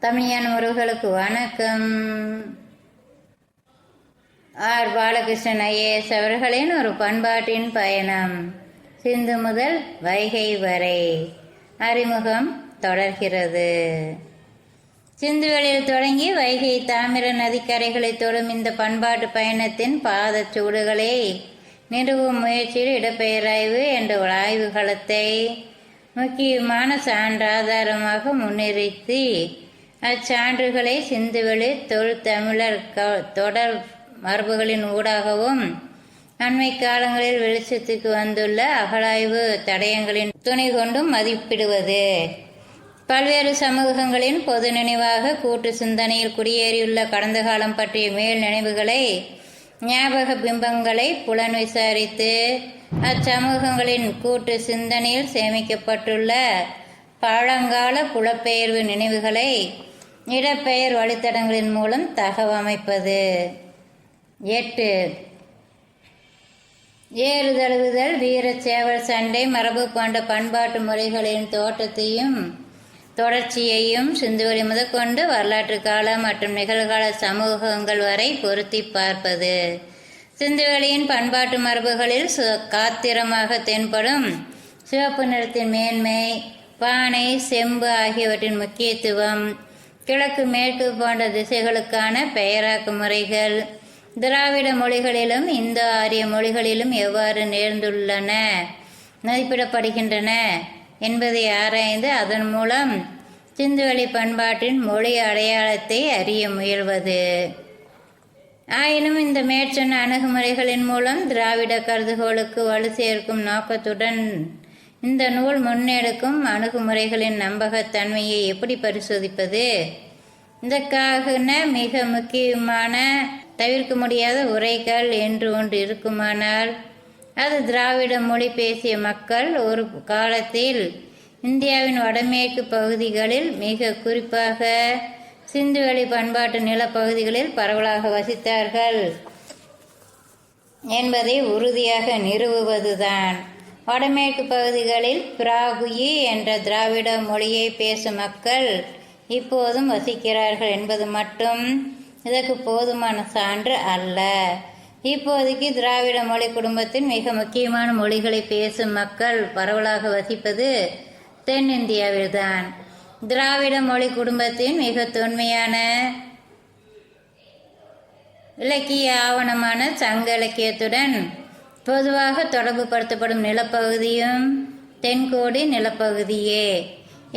தமிழியான உறவுகளுக்கு வணக்கம். R. Balakrishnan IAS அவர்களின் ஒரு பண்பாட்டின் பயணம் சிந்து முதல் வைகை வரை அறிமுகம் தொடர்கிறது. சிந்துவெளியில் தொடங்கி வைகை தாமிர நதிக்கரைகளை தொடும் இந்த பண்பாட்டு பயணத்தின் பாதச் சூடுகளை நிறுவும் முயற்சியில் இடப்பெயராய்வு என்ற ஆய்வுகளத்தை முக்கியமான சான்றாதாரமாக முன்னிறுத்தி அச்சான்றுகளை சிந்துவெளி தொழிற்தமிழர் க- தொடர் மரபுகளின் ஊடாகவும் அண்மை காலங்களில் வெளிச்சத்துக்கு வந்துள்ள அகழாய்வு தடயங்களின் துணை கொண்டும் மதிப்பிடுவது. பல்வேறு சமூகங்களின் பொது நினைவாக கூட்டு சிந்தனையில் குடியேறியுள்ள கடந்த காலம் பற்றிய மேல் நினைவுகளை ஞாபக பிம்பங்களை புலன் விசாரித்து அச்சமூகங்களின் கூட்டு சிந்தனையில் சேமிக்கப்பட்டுள்ள பழங்கால புலப்பெயர்வு நினைவுகளை இடப்பெயர் வழித்தடங்களின் மூலம் தகவமைப்பது எட்டு. ஏறுதழுவுதல் தழுவுதல் சேவல் சண்டை மரபு போன்ற பண்பாட்டு முறைகளின் தோட்டத்தையும் தொடர்ச்சியையும் சிந்துவெளி முதற்கொண்டு வரலாற்று கால மற்றும் நிகழ்கால சமூகங்கள் வரை பொருத்தி பார்ப்பது. சிந்துவெளியின் பண்பாட்டு மரபுகளில் சு- காத்திரமாக தென்படும் சிவப்பு நிறத்தின் மேன்மை பானை செம்பு ஆகியவற்றின் முக்கியத்துவம் கிழக்கு மேற்கு போன்ற திசைகளுக்கான பெயராக்க முறைகள். திராவிட மொழிகளிலும் இந்தோ ஆரிய மொழிகளிலும் எவ்வாறு நேர்ந்துள்ளன? மதிப்பிடப்படுகின்றன. என்பதை ஆராய்ந்து அதன் மூலம் சிந்துவெளி பண்பாட்டின் மொழி அடையாளத்தை அறிய முயல்வது. ஆயினும் இந்த மேற்சொன்ன அணுகுமுறைகளின் மூலம் திராவிட கருதுகோளுக்கு வலு சேர்க்கும் நோக்கத்துடன் இந்த நூல் முன்னெடுக்கும் அணுகுமுறைகளின் நம்பகத்தன்மையை எப்படி பரிசோதிப்பது? இதற்காக மிக முக்கியமான தவிர்க்க முடியாத உரைகள் என்று ஒன்று இருக்குமானால் அது திராவிட மொழி பேசிய மக்கள் ஒரு காலத்தில் இந்தியாவின் வடமேற்கு பகுதிகளில் மிக குறிப்பாக சிந்துவெளி பண்பாட்டு நிலப்பகுதிகளில் பரவலாக வசித்தார்கள் என்பதை உறுதியாக நிறுவுவதுதான். வடமேற்கு பகுதிகளில் பிராகுயி என்ற திராவிட மொழியை பேசும் மக்கள் இப்போதும் வசிக்கிறார்கள் என்பது மட்டும் இதற்கு போதுமான சான்று அல்ல. இப்போதைக்கு திராவிட மொழி குடும்பத்தின் மிக முக்கியமான மொழிகளை பேசும் மக்கள் பரவலாக வசிப்பது தென்னிந்தியாவில்தான். திராவிட மொழி குடும்பத்தின் மிக தொன்மையான இலக்கிய ஆவணமான சங்க இலக்கியத்துடன் பொதுவாக தொடர்புபடுத்தப்படும் நிலப்பகுதியும் தென்கோடி நிலப்பகுதியே.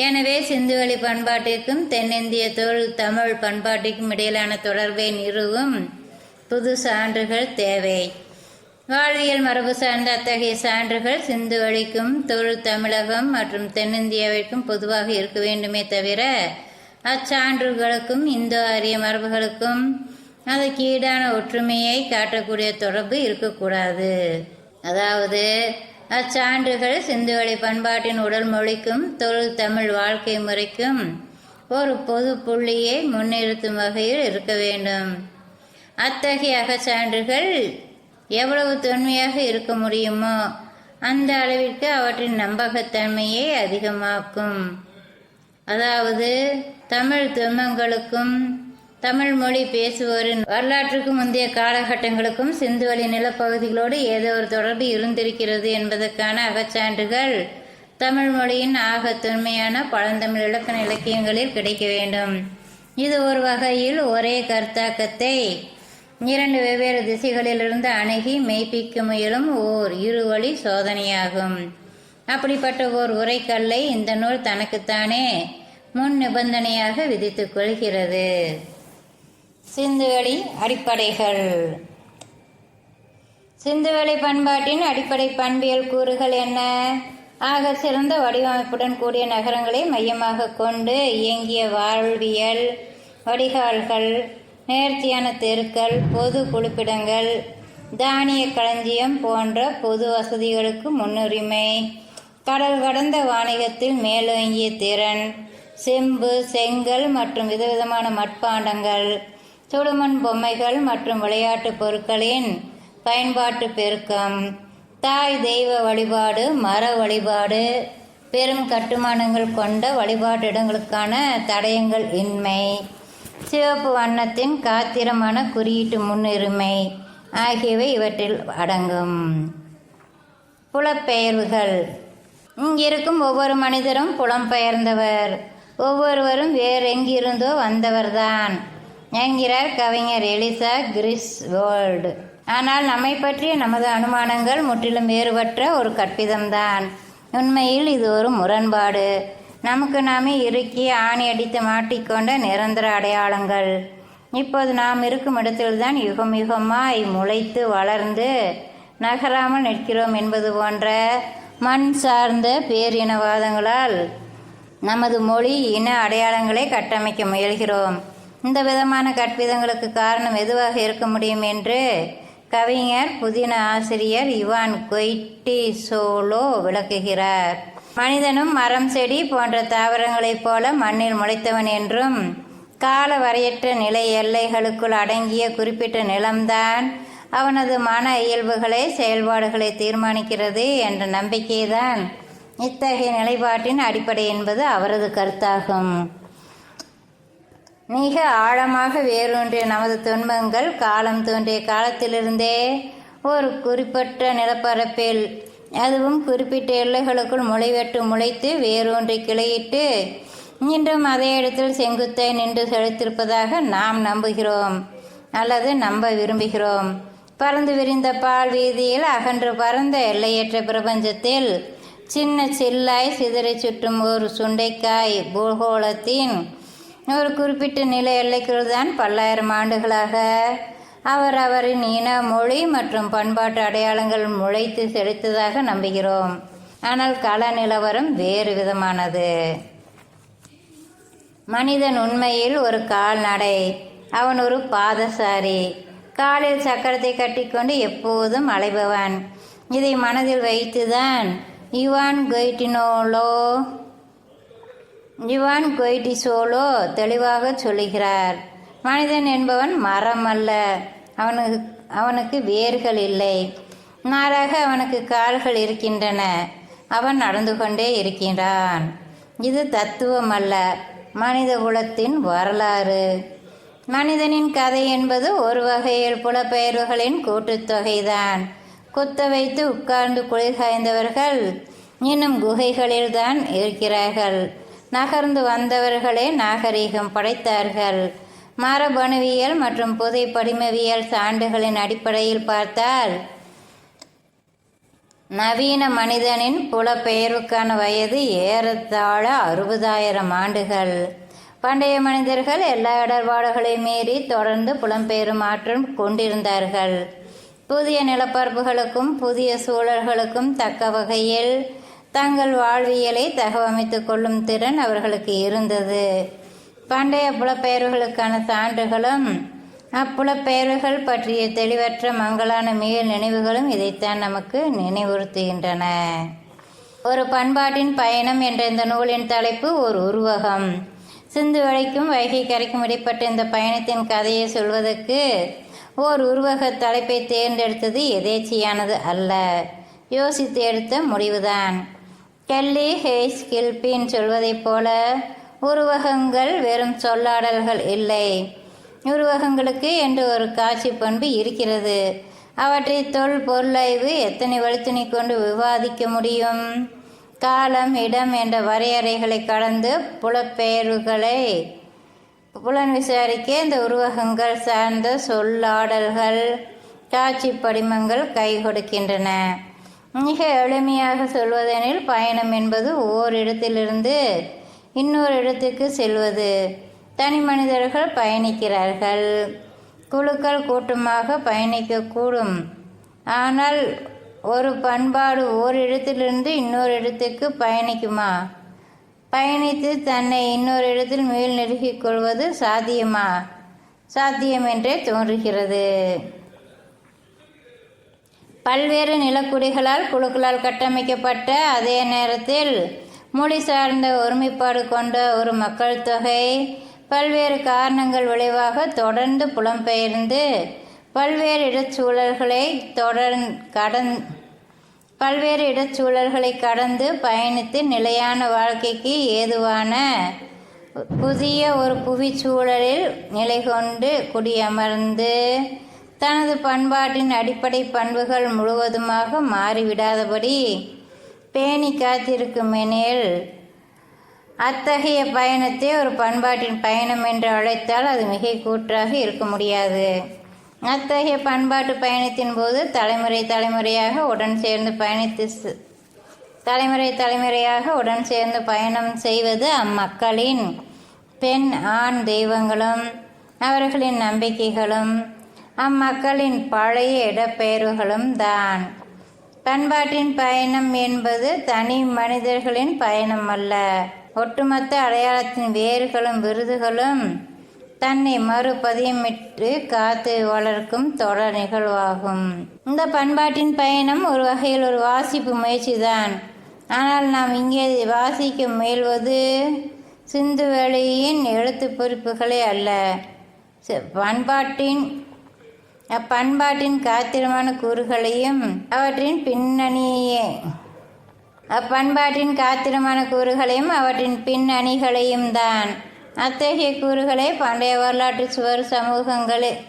எனவே சிந்துவெளி பண்பாட்டிற்கும் தென்னிந்திய தொழில் தமிழ் பண்பாட்டிற்கும் இடையிலான தொடர்பை நிறுவும் புது சான்றுகள் தேவை. வாழ்வியல் மரபு சார்ந்த அத்தகைய சான்றுகள் சிந்துவெளிக்கும் தொழில் தமிழகம் மற்றும் தென்னிந்தியாவிற்கும் பொதுவாக இருக்க வேண்டுமே தவிர அச்சான்றுகளுக்கும் இந்தோ ஆரிய மரபுகளுக்கும் அதுக்கு ஈடான ஒற்றுமையை காட்டக்கூடிய தொடர்பு இருக்கக்கூடாது. அதாவது அச்சான்றுகள் சிந்துவெளி பண்பாட்டின் உடல் மொழிக்கும் தொழில் தமிழ் வாழ்க்கை முறைக்கும் ஒரு பொது புள்ளியை முன்னிறுத்தும் வகையில் இருக்க வேண்டும். அத்தகைய அகச்சான்றுகள் எவ்வளவு தொன்மையாக இருக்க முடியுமோ அந்த அளவிற்கு அவற்றின் நம்பகத்தன்மையை அதிகமாக்கும். அதாவது தமிழ் துன்பங்களுக்கும் தமிழ் மொழி பேசுவோரின் வரலாற்றுக்கு முந்தைய காலகட்டங்களுக்கும் சிந்துவெளி நிலப்பகுதிகளோடு ஏதோ ஒரு தொடர்பு இருந்திருக்கிறது என்பதற்கான அகச்சான்றுகள் தமிழ் மொழியின் ஆக தொன்மையான பழந்தமிழ் இலக்கண இலக்கியங்களில் கிடைக்க வேண்டும். இது ஒரு வகையில் ஒரே கருத்தாக்கத்தை இரண்டு வெவ்வேறு திசைகளிலிருந்து அணுகி மெய்ப்பிக்க முயலும் ஓர் இருவழி சோதனையாகும். அப்படிப்பட்ட ஓர் உரைக்கல்லை இந்த நூல் தனக்குத்தானே முன் நிபந்தனையாக விதித்துக் கொள்கிறது. சிந்துவெளி அடிப்படைகள். சிந்துவெளி பண்பாட்டின் அடிப்படை பண்பியல் கூறுகள் என்ன? ஆக சிறந்த வடிவமைப்புடன் கூடிய நகரங்களை மையமாக கொண்டு இயங்கிய வாழ்வியல் வடிகால்கள் நேர்த்தியான தெருக்கள் பொது குளிப்பிடங்கள் தானிய களஞ்சியம் போன்ற பொது வசதிகளுக்கு முன்னுரிமை. கடல் கடந்த வாணிகத்தில் மேலோங்கிய திறன் செம்பு செங்கல் மற்றும் விதவிதமான மட்பாண்டங்கள். துடுமன் பொம்மைகள் மற்றும் விளையாட்டுப் பொருட்களின் பயன்பாட்டு பெருக்கம். தாய் தெய்வ வழிபாடு மர வழிபாடு பெரும் கட்டுமானங்கள் கொண்ட வழிபாட்டிடங்களுக்கான தடயங்கள் இன்மை. சிவப்பு வண்ணத்தின் காத்திரமான குறியீட்டு முன்னுரிமை ஆகியவை இவற்றில் அடங்கும். புலப்பெயர்வுகள். இங்கிருக்கும் ஒவ்வொரு மனிதரும் புலம்பெயர்ந்தவர். ஒவ்வொருவரும் வேறெங்கிருந்தோ வந்தவர்தான். என்கிறார் கவிஞர் எலிசா வேர்ல்டு ஆனால் நம்மை பற்றிய நமது அனுமானங்கள் முற்றிலும் வேறுபட்ட ஒரு கற்பிதம்தான். உண்மையில் இது ஒரு முரண்பாடு. நமக்கு நாமே இறுக்கி ஆணி அடித்து மாட்டிக்கொண்ட நிரந்தர அடையாளங்கள். இப்போது நாம் இருக்கும் இடத்தில்தான் யுகம் யுகமாய் முளைத்து வளர்ந்து நகராமல் நிற்கிறோம் என்பது போன்ற மண் சார்ந்த பேரினவாதங்களால் நமது மொழி இன அடையாளங்களை கட்டமைக்க முயல்கிறோம். இந்த விதமான கற்பிதங்களுக்கு காரணம் எதுவாக இருக்க முடியும் என்று கவிஞர் புதின ஆசிரியர் இவான் கொய்டி சோலோ விளக்குகிறார். மனிதனும் மரம் செடி போன்ற தாவரங்களைப் போல மண்ணில் முளைத்தவன் என்றும் கால வரையற்ற நிலை எல்லைகளுக்குள் அடங்கிய குறிப்பிட்ட நிலம்தான் அவனது மன இயல்புகளை செயல்பாடுகளை தீர்மானிக்கிறது என்ற நம்பிக்கைதான் இத்தகைய நிலைப்பாட்டின் அடிப்படை என்பது அவரது கருத்தாகும். மிக ஆழமாக வேரூன்றிய நமது துன்பங்கள் காலம் தோன்றிய காலத்திலிருந்தே ஒரு குறிப்பிட்ட நிலப்பரப்பில் அதுவும் குறிப்பிட்ட எல்லைகளுக்குள் முளைவெட்டு முளைத்து வேரூன்றி கிளையிட்டு இன்றும் அதே இடத்தில் செங்குத்தை நின்று செழித்திருப்பதாக நாம் நம்புகிறோம் அல்லது நம்ப விரும்புகிறோம். பறந்து விரிந்த பால் வீதியில் அகன்று பறந்த எல்லையற்ற பிரபஞ்சத்தில் சின்ன சில்லாய் சிதறி சுற்றும் ஒரு சுண்டைக்காய் பூகோளத்தின் ஒரு குறிப்பிட்ட நில எல்லைக்குள் தான் பல்லாயிரம் ஆண்டுகளாக அவர் அவரின் இன மொழி மற்றும் பண்பாட்டு அடையாளங்கள் முளைத்து செழித்ததாக நம்புகிறோம். ஆனால் கள நிலவரம் வேறு விதமானது. மனிதன் உண்மையில் ஒரு கால்நடை அவன் ஒரு பாதசாரி. காலில் சக்கரத்தை கட்டிக்கொண்டு எப்போதும் அலைபவன். இதை மனதில் வைத்துதான் யுவான் கொய்டினோலோ ஜுவான் கொய்டி சோலோ தெளிவாக சொல்லுகிறார் மனிதன் என்பவன் மரம் அல்ல அவனுக்கு அவனுக்கு வேர்கள் இல்லை. மாறாக அவனுக்கு கால்கள் இருக்கின்றன அவன் நடந்து கொண்டே இருக்கின்றான். இது தத்துவம் அல்ல மனித குலத்தின் வரலாறு. மனிதனின் கதை என்பது ஒரு வகையில் புலப்பெயர்வுகளின் கூட்டுத்தொகைதான் குத்த வைத்து உட்கார்ந்து குளிர்காய்ந்தவர்கள் இன்னும் குகைகளில்தான் இருக்கிறார்கள். நகர்ந்து வந்தவர்களே நாகரீகம் படைத்தார்கள். மரபணுவியல் மற்றும் புதை படிமவியல் சான்றுகளின் அடிப்படையில் பார்த்தால் நவீன மனிதனின் புலப்பெயர்வுக்கான வயது ஏறத்தாழ அறுபதாயிரம் ஆண்டுகள். பண்டைய மனிதர்கள் எல்லா இடர்பாடுகளையும் மீறி தொடர்ந்து புலம்பெயரும் ஆற்றல் கொண்டிருந்தார்கள். புதிய நிலப்பரப்புகளுக்கும் புதிய சூழல்களுக்கும் தக்க வகையில் தங்கள் வாழ்வியலை தகவமைத்துக் கொள்ளும் திறன் அவர்களுக்கு இருந்தது. பண்டைய புலப்பெயர்வுகளுக்கான சான்றுகளும் அப்புலப்பெயர்வுகள் பற்றிய தெளிவற்ற மங்களான மீள் நினைவுகளும் இதைத்தான் நமக்கு நினைவுறுத்துகின்றன. ஒரு பண்பாட்டின் பயணம் என்ற இந்த நூலின் தலைப்பு ஒரு உருவகம். சிந்து வழிக்கும் வைகை கரைக்கும் இடைப்பட்ட இந்த பயணத்தின் கதையை சொல்வதற்கு ஓர் உருவக தலைப்பை தேர்ந்தெடுத்தது எதேச்சியானது அல்ல. யோசித்து எடுத்த முடிவுதான். கெல்லி ஹேஸ் கில்பின் சொல்வதைப் போல உருவகங்கள் வெறும் சொல்லாடல்கள் இல்லை. உருவகங்களுக்கு என்று ஒரு காட்சி பண்பு இருக்கிறது. அவற்றை தொல் பொருளைவு எத்தனை வலுத்துணி கொண்டு விவாதிக்க முடியும்? காலம் இடம் என்ற வரையறைகளை கடந்து புலப்பெயர்வுகளை புலன் விசாரிக்க இந்த உருவகங்கள் சார்ந்த சொல்லாடல்கள் காட்சி படிமங்கள் கை கொடுக்கின்றன. மிக எளிமையாக சொல்வதெனில் பயணம் என்பது ஓரிடத்திலிருந்து இன்னொரு இடத்துக்கு செல்வது. தனி மனிதர்கள் பயணிக்கிறார்கள். குழுக்கள் கூட்டமாக பயணிக்கக்கூடும் ஆனால் ஒரு பண்பாடு ஓர் இடத்திலிருந்து இன்னொரு இடத்துக்கு பயணிக்குமா? பயணித்து தன்னை இன்னொரு இடத்தில் மேல் நெருக்கிக் கொள்வது சாத்தியமா? சாத்தியம் என்றே தோன்றுகிறது. பல்வேறு நிலக்குடிகளால் குழுக்களால் கட்டமைக்கப்பட்ட அதே நேரத்தில் மொழி சார்ந்த ஒருமைப்பாடு கொண்ட ஒரு மக்கள் தொகை பல்வேறு காரணங்கள் விளைவாக தொடர்ந்து புலம்பெயர்ந்து பல்வேறு இடச்சூழல்களை தொடர் கடன் பல்வேறு இடச்சூழல்களை கடந்து பயணித்து நிலையான வாழ்க்கைக்கு ஏதுவான புதிய ஒரு புவிச்சூழலில் நிலை கொண்டு குடியமர்ந்து தனது பண்பாட்டின் அடிப்படை பண்புகள் முழுவதுமாக மாறிவிடாதபடி பேணி காத்திருக்குமெனில் அத்தகைய பயணத்தை ஒரு பண்பாட்டின் பயணம் என்று அழைத்தால் அது மிகை கூற்றாக இருக்க முடியாது. அத்தகைய பண்பாட்டு பயணத்தின் போது தலைமுறை தலைமுறையாக உடன் சேர்ந்து பயணித்து தலைமுறை தலைமுறையாக உடன் சேர்ந்து பயணம் செய்வது அம்மக்களின் பெண் ஆண் தெய்வங்களும் அவர்களின் நம்பிக்கைகளும் அம்மக்களின் பழைய இடப்பெயர்வுகளும் தான். பண்பாட்டின் பயணம் என்பது தனி மனிதர்களின் பயணம் அல்ல. ஒட்டுமொத்த அடையாளத்தின் வேர்களும் விருதுகளும் தன்னை மறுபதியமிட்டு காத்து வளர்க்கும் தொடர் நிகழ்வாகும். இந்த பண்பாட்டின் பயணம் ஒரு வகையில் ஒரு வாசிப்பு முயற்சிதான். ஆனால் நாம் இங்கே வாசிக்க முயல்வது சிந்துவெளியின் எழுத்து பொறுப்புகளே அல்ல. பண்பாட்டின் அப்பண்பாட்டின் காத்திரமான கூறுகளையும் அவற்றின் பின்னணியே. அப்பண்பாட்டின் காத்திரமான கூறுகளையும் அவற்றின் பின்னணிகளையும் தான். அத்தகைய கூறுகளை பண்டைய வரலாற்று சுவர் சமூகங்களில்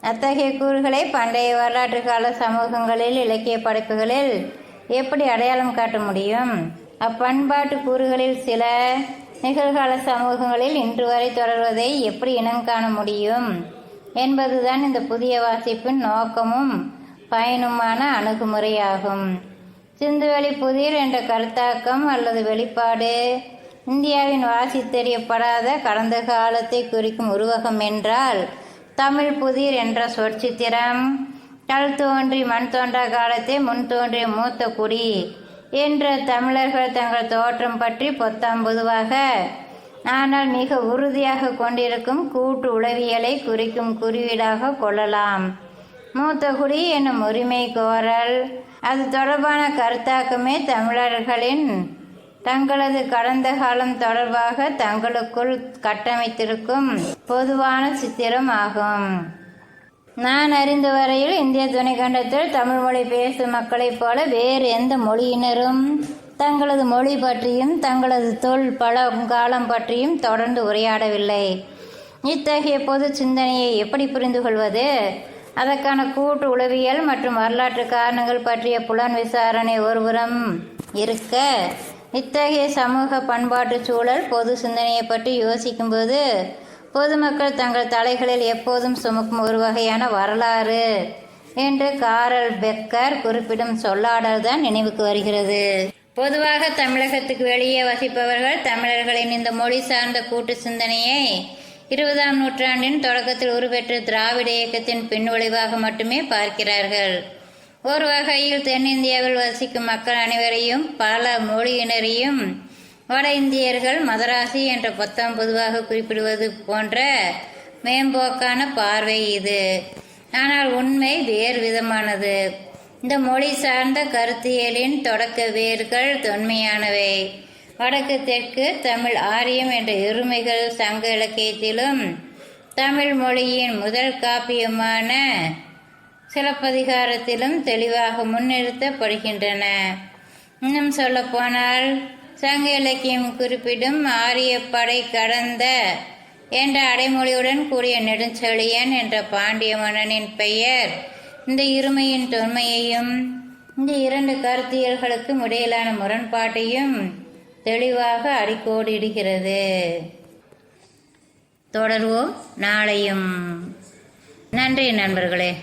அத்தகைய கூறுகளை பண்டைய வரலாற்று கால சமூகங்களில் இலக்கிய படைப்புகளில் எப்படி அடையாளம் காட்ட முடியும்? அப்பண்பாட்டு கூறுகளில் சில நிகழ்கால சமூகங்களில் இன்று வரை தொடர்வதை எப்படி இனம் காண முடியும்? என்பதுதான் இந்த புதிய வாசிப்பின் நோக்கமும் பயனுமான அணுகுமுறையாகும். சிந்துவெளி புதிர் என்ற கருத்தாக்கம் அல்லது வெளிப்பாடு இந்தியாவின் வாசித்தெறியப்படாத கடந்த காலத்தை குறிக்கும் உருவகம் என்றால் தமிழ் புதிர் என்ற சொற்சித்திரம். கல் தோன்றி மண் தோன்றா காலத்தை முன் தோன்றிய மூத்த குடி என்ற தமிழர்கள் தங்கள் தோற்றம் பற்றி பொத்தாம் பொதுவாக ஆனால் மிக உறுதியாக கொண்டிருக்கும் கூட்டு உளவியலை குறிக்கும் குறியீடாக கொள்ளலாம். மூத்த குடி என்னும் உரிமை கோரல் அது தொடர்பான கருத்தாக்கமே தமிழர்களின் தங்களது கடந்த காலம் தொடர்பாக தங்களுக்குள் கட்டமைத்திருக்கும் பொதுவான சித்திரம் ஆகும். நான் அறிந்த வரையில் இந்திய துணைக்கண்டத்தில் தமிழ் மொழி பேசும் மக்களைப் போல வேறு எந்த மொழியினரும் தங்களது மொழி பற்றியும் தங்களது தொல் பழங்காலம் பற்றியும் தொடர்ந்து உரையாடவில்லை. இத்தகைய பொது சிந்தனையை எப்படி புரிந்து கொள்வது அதற்கான கூட்டு உளவியல் மற்றும் வரலாற்று காரணங்கள் பற்றிய புலன் விசாரணை ஒருபுறம் இருக்க இத்தகைய சமூக பண்பாட்டு சூழல் பொது சிந்தனையை பற்றி யோசிக்கும்போது பொதுமக்கள் தங்கள் தலைகளில் எப்போதும் சுமக்கும் ஒரு வகையான வரலாறு என்று காரல் பெக்கர் குறிப்பிடும் சொல்லாடல் தான் நினைவுக்கு வருகிறது. பொதுவாக தமிழகத்துக்கு வெளியே வசிப்பவர்கள் தமிழர்களின் இந்த மொழி சார்ந்த கூட்டு சிந்தனையை இருபதாம் நூற்றாண்டின் தொடக்கத்தில் உருப்பெற்ற திராவிட இயக்கத்தின் பின்விளைவாக மட்டுமே பார்க்கிறார்கள். ஒரு வகையில் தென்னிந்தியாவில் வசிக்கும் மக்கள் அனைவரையும் பல மொழியினரையும் வட இந்தியர்கள் மதராசி என்ற பொத்தாம் பொதுவாக குறிப்பிடுவது போன்ற மேம்போக்கான பார்வை இது. ஆனால் உண்மை வேறு விதமானது. இந்த மொழி சார்ந்த கருத்தியலின் தொடக்க வேர்கள் தொன்மையானவை. வடக்கு தெற்கு தமிழ் ஆரியம் என்ற இருமைகள் சங்க இலக்கியத்திலும் தமிழ் மொழியின் முதல் காப்பியமான சிலப்பதிகாரத்திலும் தெளிவாக முன்னிறுத்தப்படுகின்றன. இன்னும் சொல்லப்போனால் சங்க இலக்கியம் குறிப்பிடும் ஆரிய படை கடந்த என்ற அடைமொழியுடன் கூடிய நெடுஞ்செழியன் என்ற பாண்டிய மன்னனின் பெயர் இந்த இருமையின் தொன்மையையும் இந்த இரண்டு கருத்தியல்களுக்கும் இடையிலான முரண்பாட்டையும் தெளிவாக அடிக்கோடிடுகிறது. தொடர்வோம் நாளையும். நன்றி நண்பர்களே.